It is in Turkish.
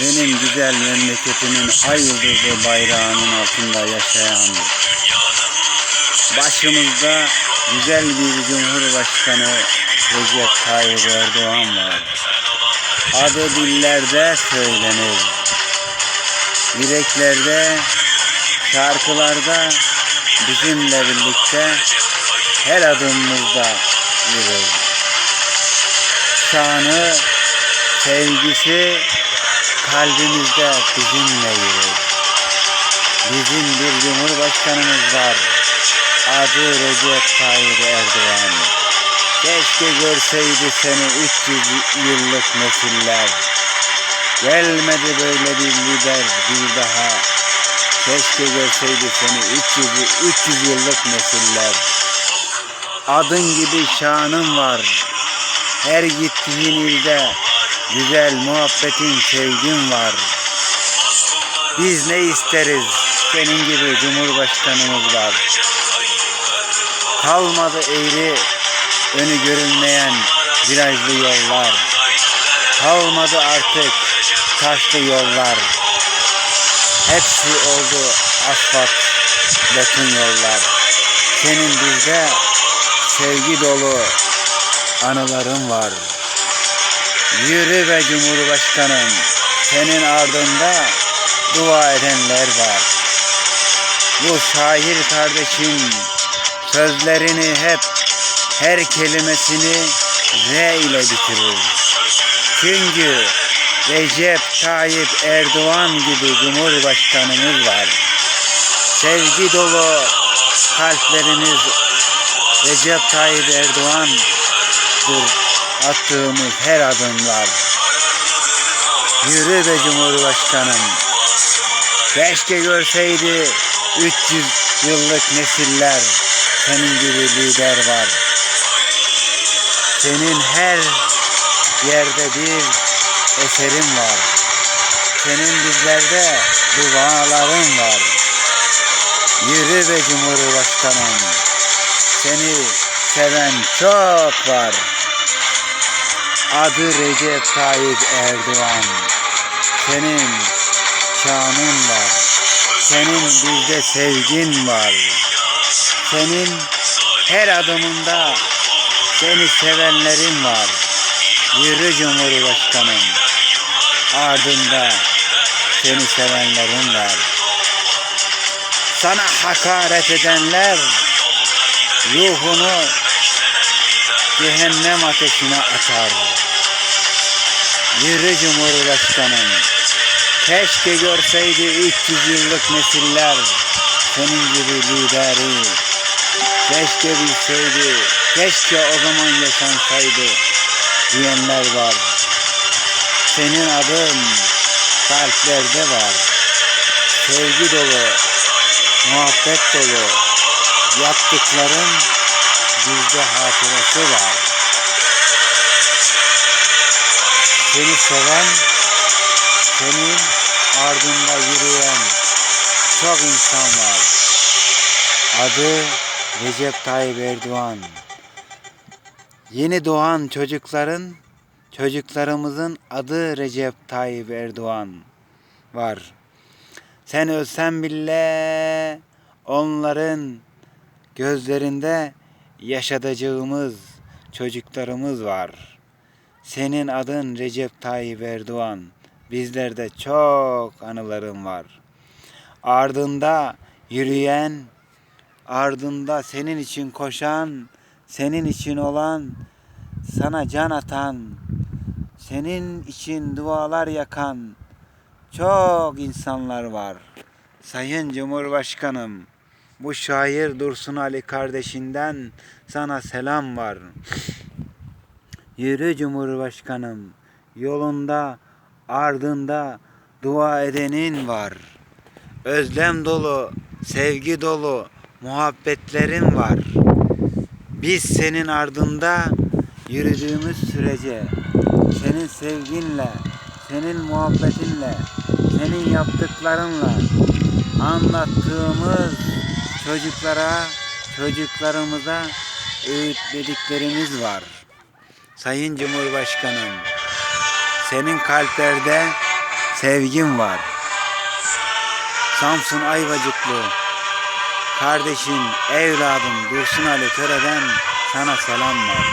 benim güzel memleketimin ay yıldızlı bayrağının altında yaşayan başımızda güzel bir Cumhurbaşkanı Recep Tayyip Erdoğan var. Adı dillerde söylenir. Yüreklerde, şarkılarda bizimle birlikte her adımımızda yürür. Şanı, sevgisi kalbimizde bizimle yürür. Bizim bir cumhurbaşkanımız var. Adı Recep Tayyip Erdoğan. Keşke görseydi seni 300 yıllık nesiller. Gelmedi böyle bir lider bir daha. Keşke görseydi seni 300, 300 yıllık nesiller. Adın gibi şanın var. Her gittiğin ilde güzel muhabbetin, sevgin var. Biz ne isteriz? Senin gibi Cumhurbaşkanımız var. Kalmadı eğri, önü görünmeyen virajlı yollar. Kalmadı artık taşlı yollar. Hepsi oldu asfalt, beton yollar. Senin bizde sevgi dolu anıların var. Yürü be Cumhurbaşkanım, senin ardında dua edenler var. Bu şair kardeşim sözlerini hep her kelimesini R ile bitirir. Çünkü Recep Tayyip Erdoğan gibi Cumhurbaşkanımız var. Sevgi dolu kalplerimiz Recep Tayyip Erdoğan'dır attığımız her adımlar. Yürü be Cumhurbaşkanım. Keşke görseydi 300 yıllık nesiller senin gibi lider var. Senin her yerde bir eserin var. Senin bizlerde duaların var. Yürü be Cumhurbaşkanım. Seni seven çok var. Adı Recep Tayyip Erdoğan. Senin şanın var. Senin bizde sevgin var. Senin her adımında seni sevenlerin var. Yürü Cumhurbaşkanım. Ardında seni sevenlerin var. Sana hakaret edenler ruhunu cehennem ateşine atar. Yürü Cumhurbaşkanım. Keşke görseydi 300 yıllık nesiller senin gibi lideri. Keşke bilseydi, keşke o zaman yaşansaydı diyenler var. Senin adın kalplerde var. Sevgi dolu, muhabbet dolu. Yaptıkların bizde hatırası var. Seni seven, senin ardında yürüyen çok insan var. Adı Recep Tayyip Erdoğan. Yeni doğan çocukların, çocuklarımızın adı Recep Tayyip Erdoğan var. Sen ölsen bile onların gözlerinde yaşatacağımız çocuklarımız var. Senin adın Recep Tayyip Erdoğan. Bizlerde çok anılarım var. Ardında yürüyen, ardında senin için koşan, senin için olan, sana can atan, senin için dualar yakan çok insanlar var. Sayın Cumhurbaşkanım, bu şair Dursun Ali kardeşinden sana selam var. Yürü Cumhurbaşkanım, yolunda, ardında dua edenin var. Özlem dolu, sevgi dolu muhabbetlerin var. Biz senin ardında yürüdüğümüz sürece senin sevginle, senin muhabbetinle, senin yaptıklarınla anlattığımız çocuklara, çocuklarımıza öğütlediklerimiz var. Sayın Cumhurbaşkanım, senin kalplerde sevgim var. Samsun Ayvacıklı kardeşin, evladım Dursun Ali Töre'den sana selam var.